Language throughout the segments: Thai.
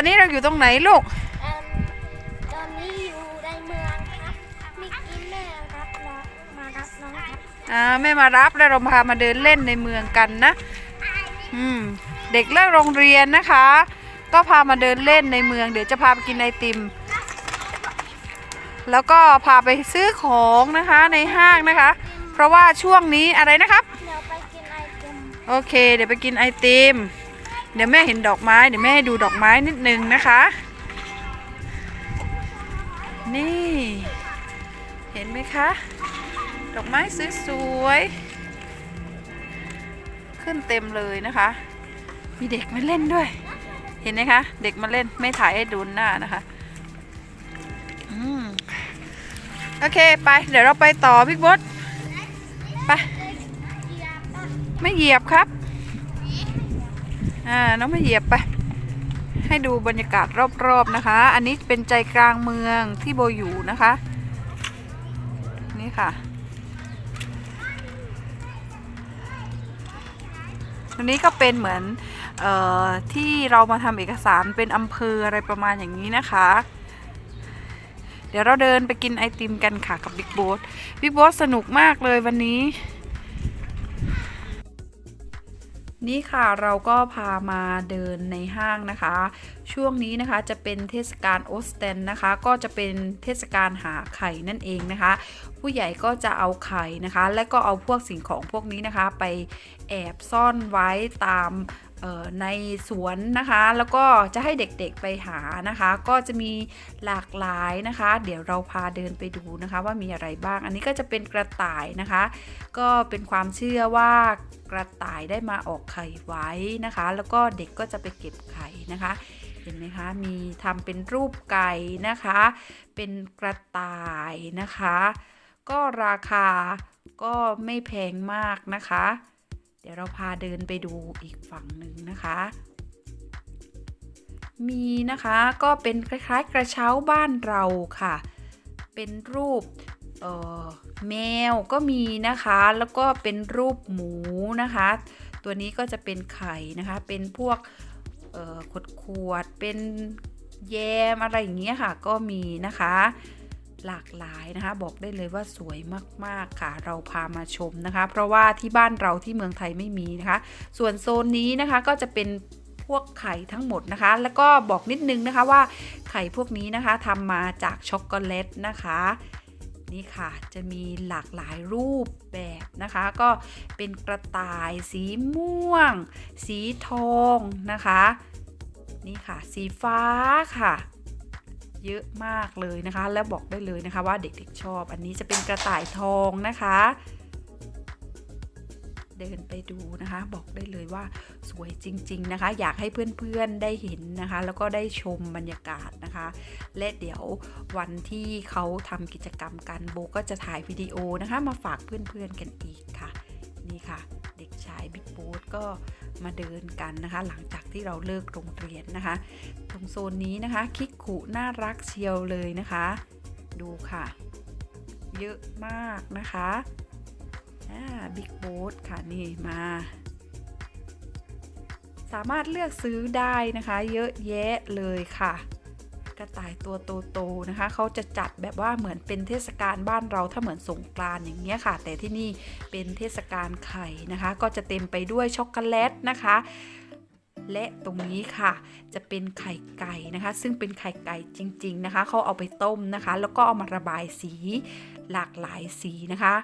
อนนี้เราอยู่ตรงไหนลูกเอิ่มตอนนี้อยู่ในเมืองครับมิกกี้แม่รับน้องมารับน้องครับอ่าแม่มารับแล้วเราพามาเดินเล่นในเมืองกันนะ อืม เด็กเลิกโรงเรียนนะคะ ก็พามาเดินเล่นในเมือง เดี๋ยวจะพาไปกินไอติม แล้วก็พาไปซื้อของนะคะในห้างนะคะ เพราะว่าช่วงนี้อะไรนะครับ เดี๋ยวไปกินไอติม โอเค เดี๋ยวไปกินไอติม เดี๋ยวแม่เห็นดอกไม้ เดี๋ยวแม่ดูดอกไม้นิดนึงนะคะ นี่ เห็นไหมคะ ดอกไม้สวยๆขึ้นเต็มเลยนะคะ มีเด็กมาเล่นด้วย เห็นไหมคะ เด็กมาเล่นไม่ถ่ายให้ดูหน้านะคะอืมโอเค ไป เดี๋ยวเราไปต่อพี่บดไป ไม่เหยียบครับ อ่าน้องม่เหยียบไป ให้ดูบรรยากาศรอบๆนะคะ อันนี้เป็นใจกลางเมืองที่โบอยู่นะคะ นี่ค่ะอันนี้ก็เป็นเหมือนเออที่เรามาทำเอกสารเป็นอำเภออะไรประมาณอย่างนี้นะคะ เดี๋ยวเราเดินไปกินไอติมกันค่ะกับบิ๊กโบ๊ทบิ๊กโบ๊ทสนุกมากเลยวันนี้ นี่ค่ะเราก็พามาเดินในห้างนะคะ ช่วงนี้นะคะจะเป็นเทศกาลโอสเตนนะคะ ก็จะเป็นเทศกาลหาไข่นั่นเองนะคะ ผู้ใหญ่ก็จะเอาไข่นะคะ และก็เอาพวกสิ่งของพวกนี้นะคะ ไปแอบซ่อนไว้ตาม ในสวนนะคะ แล้วก็จะให้เด็กๆไปหานะคะ ก็จะมีหลากหลายนะคะ เดี๋ยวเราพาเดินไปดูนะคะ ว่ามีอะไรบ้าง อันนี้ก็จะเป็นกระต่ายนะคะ ก็เป็นความเชื่อว่ากระต่ายได้มาออกไข่ไว้นะคะ แล้วก็เด็กก็จะไปเก็บไข่นะคะ เห็นไหมคะ มีทำเป็นรูปไก่นะคะ เป็นกระต่ายนะคะ ก็ราคาก็ไม่แพงมากนะคะ เดี๋ยวเราพาเดินไปดูอีกฝั่งหนึ่งนะคะ มีนะคะก็เป็นคล้ายๆกระเช้าบ้านเราค่ะ เป็นรูปเออแมวก็มีนะคะ แล้วก็เป็นรูปหมูนะคะ ตัวนี้ก็จะเป็นไข่นะคะ เป็นพวกขวดขวดเป็นแยมอะไรอย่างเงี้ยค่ะ ก็มีนะคะ หลากหลายนะคะ บอกได้เลยว่าสวยมากๆค่ะ เราพามาชมนะคะ เพราะว่าที่บ้านเราที่เมืองไทยไม่มีนะคะ ส่วนโซนนี้นะคะก็จะเป็นพวกไข่ทั้งหมดนะคะ แล้วก็บอกนิดนึงนะคะว่าไข่พวกนี้นะคะทำมาจากช็อกโกแลตนะคะ นี่ค่ะจะมีหลากหลายรูปแบบนะคะ ก็เป็นกระต่ายสีม่วง สีทองนะคะ นี่ค่ะ สีฟ้าค่ะ เยอะมากเลยนะคะ แล้วบอกได้เลยนะคะว่าเด็กๆชอบ อันนี้จะเป็นกระต่ายทองนะคะ เดินไปดูนะคะ บอกได้เลยว่าสวยจริง ๆนะคะ อยากให้เพื่อนๆได้เห็นนะคะ แล้วก็ได้ชมบรรยากาศนะคะ และเดี๋ยววันที่เขาทำกิจกรรมกันโบก็จะถ่ายวิดีโอนะคะ มาฝากเพื่อนๆกันอีกค่ะ นี่ค่ะ เด็กชายบิ๊กโบ๊ทก็ มาเดินกันนะคะ หลังจากที่เราเลิกโรงเรียนนะคะ ตรงโซนนี้นะคะคิกคุน่ารักเชียวเลยนะคะ ดูค่ะ เยอะมากนะคะอ่าบิ๊กโบ๊ทค่ะนี่มา สามารถเลือกซื้อได้นะคะ เยอะแยะเลยค่ะ กระต่ายตัวโตๆนะคะเขาจะจัดแบบว่าเหมือนเป็นเทศกาลบ้านเราถ้าเหมือนสงกรานอย่างเงี้ยค่ะ แต่ที่นี่เป็นเทศกาลไข่นะคะ ก็จะเต็มไปด้วยช็อกโกแลตนะคะและตรงนี้ค่ะจะเป็นไข่ไก่นะคะ ซึ่งเป็นไข่ไก่จริง ๆนะคะเขาเอาไปต้มนะคะ แล้วก็เอามาระบายสีหลากหลายสีนะคะ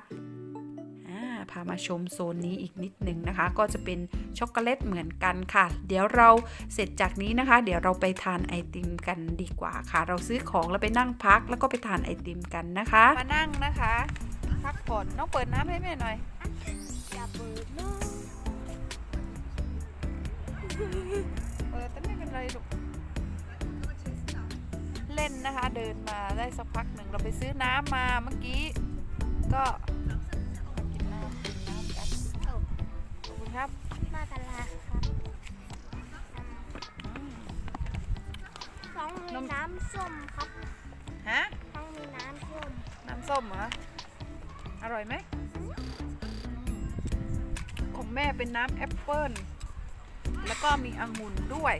พามาชมโซนนี้อีกนิดหนึ่งนะคะ ก็จะเป็นช็อกโกแลตเหมือนกันค่ะ เดี๋ยวเราเสร็จจากนี้นะคะ เดี๋ยวเราไปทานไอติมกันดีกว่าค่ะ เราซื้อของแล้วไปนั่งพักแล้วก็ไปทานไอติมกันนะคะ มานั่งนะคะ พักผ่อนน้องเปิดน้ำให้แม่หน่อยอย่าเปิดเนาะเปิดแต่ไม่เป็นไรลูกเล่นนะคะเดินมาได้สักพักหนึ่งเราไปซื้อน้ำมาเมื่อกี้ ก็ ครับมาตลาดครับต้องมีน้ำส้มครับฮะต้องมีน้ำส้มน้ำส้มเหรออร่อยไหมของแม่เป็นน้ำแอปเปิ้ลแล้วก็มีองุ่นด้วย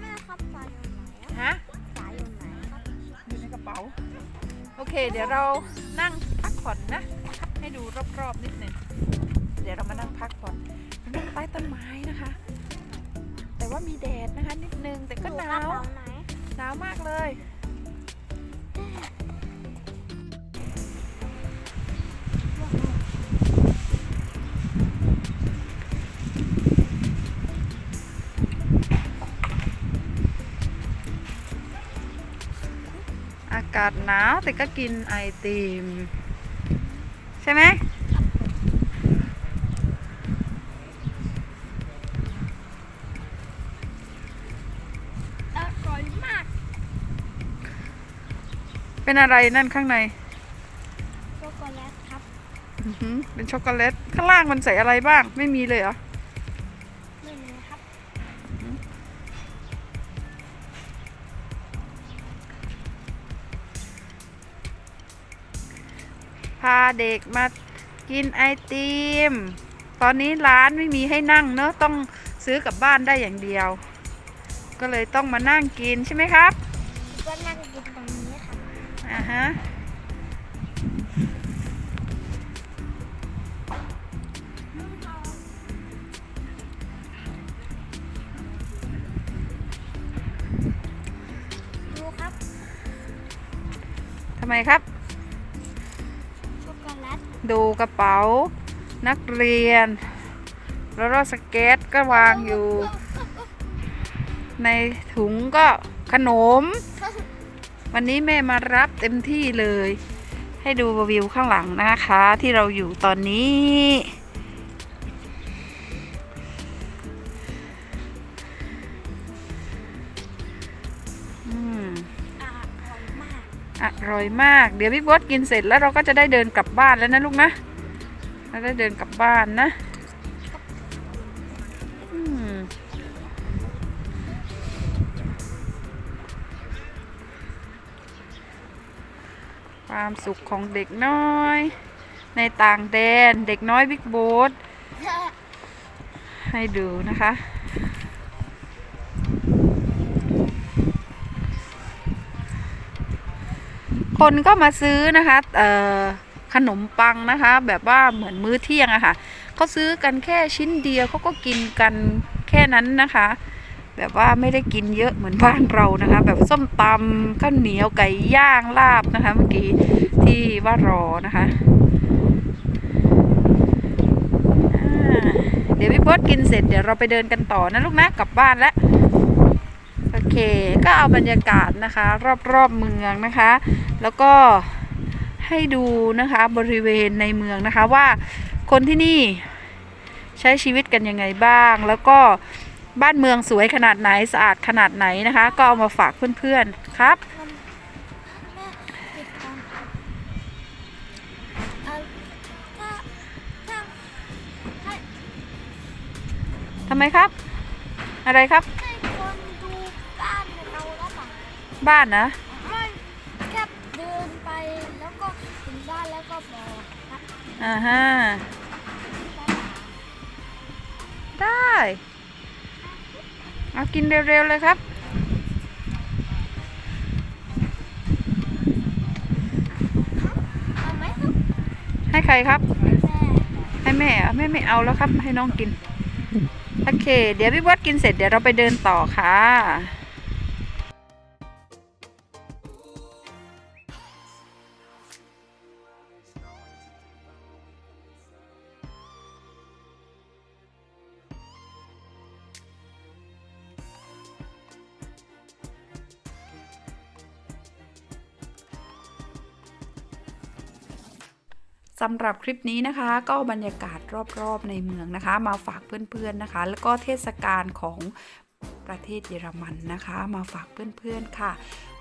แม่ครับสายอยู่ไหนฮะสายอยู่ไหนครับอยู่ในกระเป๋า โอเค เดี๋ยวเรานั่งพักผ่อนนะ ให้ดูรอบๆนิดหนึ่ง เดี๋ยวเรามานั่งพักผ่อนนั่งใต้ต้นไม้นะคะ แต่ว่ามีแดดนะคะนิดนึงแต่ก็หนาวไหนหนาวมากเลย อากาศหนาวแต่ก็กินไอติม ใช่ไหม อร่อยมาก เป็นอะไรนั่นข้างใน ช็อกโกแลตครับ อื้อหือเป็นช็อกโกแลต ข้างล่างมันใส่อะไรบ้าง ไม่มีเลยเหรอ ไม่มีครับ พาเด็กมากินไอติม ตอนนี้ร้านไม่มีให้นั่งเนอะต้องซื้อกลับบ้านได้อย่างเดียว ก็เลยต้องมานั่งกินใช่ไหมครับ ก็นั่งกินตรงนี้ครับ อ่าฮะดูครับทำไมครับ ช็อกโกแลตดูกระเป๋า นักเรียน แล้วก็สเก็ตก็วางอยู่ ในถุงก็ขนม วันนี้แม่มารับเต็มที่เลย ให้ดูวิวข้างหลังนะคะ ที่เราอยู่ตอนนี้อืมอร่อยมากอร่อยมาก เดี๋ยวพี่บอสกินเสร็จแล้วเราก็จะได้เดินกลับบ้านแล้วนะลูกนะ เราได้เดินกลับบ้านนะ ความสุขของเด็กน้อย ในต่างแดนเด็กน้อยบิ๊กโบ๊ทให้ดูนะคะ คนก็มาซื้อนะคะขนมปังนะคะ แบบว่าเหมือนมื้อเที่ยงอะค่ะเขาซื้อกันแค่ชิ้นเดียวเขาก็กินกันแค่นั้นนะคะ แบบว่าไม่ได้กินเยอะเหมือนบ้านเรานะคะ แบบส้มตำข้าวเหนียวไก่ย่างลาบนะคะ เมื่อกี้ที่ว่ารอนะคะเดี๋ยวพี่โพสกินเสร็จเดี๋ยวเราไปเดินกันต่อนะลูกนะกลับบ้านแล้วโอเค ก็เอาบรรยากาศนะคะ รอบๆเมืองนะคะ แล้วก็ให้ดูนะคะบริเวณในเมืองนะคะว่าคนที่นี่ใช้ชีวิตกันยังไงบ้าง แล้วก็ บ้านเมืองสวยขนาดไหนสะอาดขนาดไหนนะคะ ก็เอามาฝากเพื่อนๆครับแม่ปิดก่อนเอ่อถ้าถ้าให้ทำไมครับ อะไรครับให้คนดูบ้านเราแล้วป่ะบ้านนะไม่แค่เดินไปแล้วก็ถึงบ้านแล้วก็บอกครับอ่าฮะได้ เอากินเร็วๆเลยครับ เอาไหมครับให้ใครครับแม่ให้แม่เหรอแม่ไม่เอาแล้วครับ ให้น้องกิน โอเค เดี๋ยวพี่วัดกินเสร็จเดี๋ยวเราไปเดินต่อค่ะ สำหรับคลิปนี้นะคะ ก็บรรยากาศรอบๆในเมืองนะคะ มาฝากเพื่อนๆนะคะ แล้วก็เทศกาลของประเทศเยอรมันนะคะ มาฝากเพื่อนๆค่ะ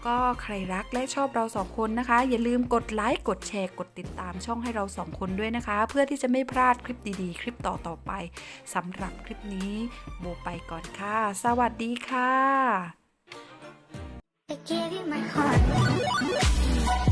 ก็ใครรักและชอบเราสองคนนะคะ อย่าลืมกดไลค์กดแชร์กดติดตามช่องให้เราสองคนด้วยนะคะ เพื่อที่จะไม่พลาดคลิปดีๆ คลิปต่อๆไปสำหรับคลิปนี้โบไปก่อนค่ะ สวัสดีค่ะ I gave you my heart